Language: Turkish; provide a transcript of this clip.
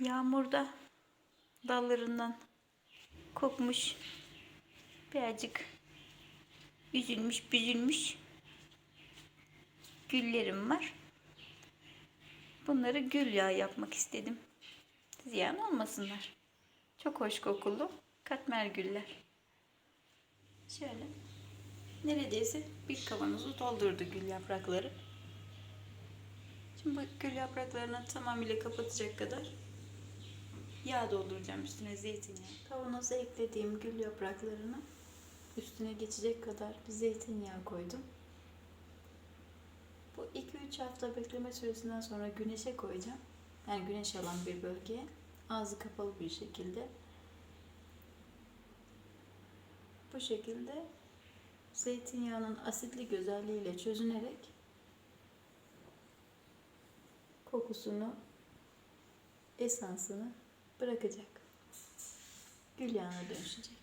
Yağmurda dallarından kokmuş birazcık üzülmüş büzülmüş güllerim var. Bunları gül yağı yapmak istedim. Ziyan olmasınlar. Çok hoş kokulu katmer güller. Şöyle neredeyse bir kavanozu doldurdu gül yaprakları. Şimdi bu gül yapraklarını tamamıyla kapatacak kadar yağ dolduracağım üstüne zeytinyağı. Kavanoza eklediğim gül yapraklarını üstüne geçecek kadar bir zeytinyağı koydum. Bu 2-3 hafta bekleme süresinden sonra güneşe koyacağım. Yani güneş alan bir bölgeye. Ağzı kapalı bir şekilde. Bu şekilde zeytinyağının asitli özelliğiyle çözünerek kokusunu, esansını bırakacak. Gül yağına dönüşecek.